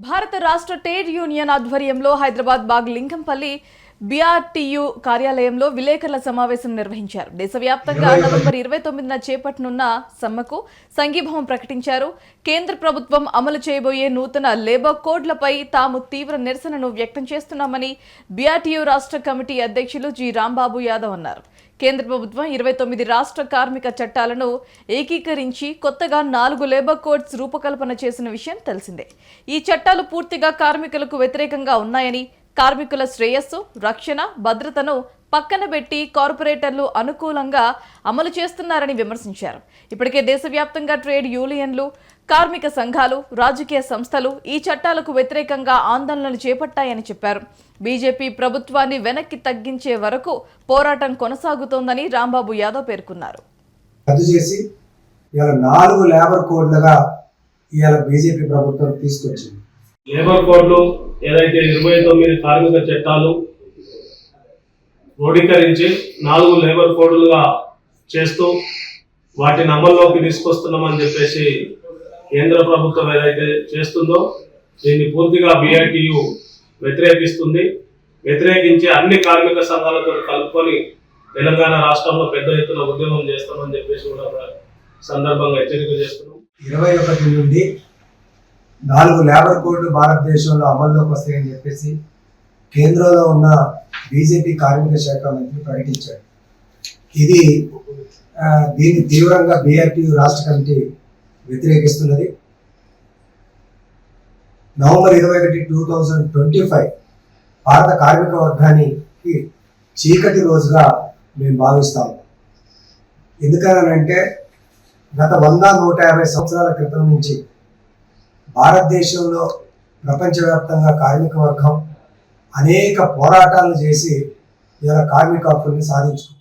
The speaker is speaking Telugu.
భారత రాష్ట్ర ట్రేడ్ యూనియన్ ఆధ్వర్యంలో హైదరాబాద్ బాగ్ లింగంపల్లి బీఆర్టీయూ కార్యాలయంలో విలేకరుల సమావేశం నిర్వహించారు. దేశవ్యాప్తంగా నవంబర్ ఇరవై తొమ్మిదిన చేపట్టనున్న సమ్మెకు సంఘీభావం ప్రకటించారు. కేంద్ర ప్రభుత్వం అమలు చేయబోయే నూతన లేబర్ కోడ్లపై తాము తీవ్ర నిరసనను వ్యక్తం చేస్తున్నామని బీఆర్టీయూ రాష్ట్ర కమిటీ అధ్యక్షులు జి. రాంబాబు యాదవ్ అన్నారు. కేంద్ర ప్రభుత్వం ఇరవై తొమ్మిది రాష్ట్ర కార్మిక చట్టాలను ఏకీకరించి కొత్తగా నాలుగు లేబర్ కోడ్స్ రూపకల్పన చేసిన విషయం తెలిసిందే. ఈ చట్టాలు పూర్తిగా కార్మికులకు వ్యతిరేకంగా ఉన్నాయని కార్మికుల శ్రేయస్సు రక్షణ భద్రతను పక్కన పెట్టి కార్పొరేటర్లు అనుకూలంగా అమలు చేస్తున్నారని విమర్శించారు. ఇప్పటికే దేశవ్యాప్తంగా ట్రేడ్ యూనియన్లు కార్మిక సంఘాలు రాజకీయ సంస్థలు ఈ చట్టాలకు వ్యతిరేకంగా ఆందోళనలు చేపట్టాయని చెప్పారు. బీజేపీ ప్రభుత్వాన్ని వెనక్కి తగ్గించే వరకు పోరాటం కొనసాగుతోందని రాంబాబు యాదవ్ పేర్కొన్నారు. రద్దు చేసి నాలుగు లేబర్ కోడ్లుగా ఇవాళ బీజేపీ ప్రభుత్వం తీసుకొచ్చింది. లేబర్ కోడ్లు ఏదైతే ఇరవై తొమ్మిది కార్మిక చట్టాలు క్రోడీకరించి నాలుగు లేబర్ కోడ్లుగా చేస్తూ వాటిని అమల్లోకి తీసుకొస్తున్నామని చెప్పేసి కేంద్ర ప్రభుత్వం ఏదైతే చేస్తుందో దీన్ని పూర్తిగా బిఐటియు వ్యతిరేకిస్తుంది. వ్యతిరేకించి అన్ని కార్మిక సంఘాలతో కలుపుకొని తెలంగాణ రాష్ట్రంలో పెద్ద ఎత్తున ఉద్యమం చేస్తామని చెప్పేసి కూడా సందర్భంగా హెచ్చరిక చేస్తున్నాం. ఇరవై ఒకటి నుండి నాలుగు లేబర్ కోడ్లు భారతదేశంలో అమల్లోకి వస్తాయని చెప్పేసి కేంద్రంలో ఉన్న బీజేపీ కార్మిక శాఖ మంత్రి ప్రకటించాడు ఇది దీన్ని తీవ్రంగా బీఆర్టీయూ రాష్ట్ర కమిటీ వ్యతిరేకిస్తున్నది. నవంబర్ ఇరవై ఒకటి టూ థౌజండ్ ట్వంటీ ఫైవ్ భారత కార్మిక వర్గానికి చీకటి రోజుగా మేము భావిస్తాము ఎందుకనంటే గత వంద నూట యాభై సంవత్సరాల క్రితం నుంచి భారతదేశంలో ప్రపంచవ్యాప్తంగా కార్మిక వర్గం అనేక పోరాటాలు చేసి ఇలా కార్మిక హక్కుల్ని సాధించుకుంది.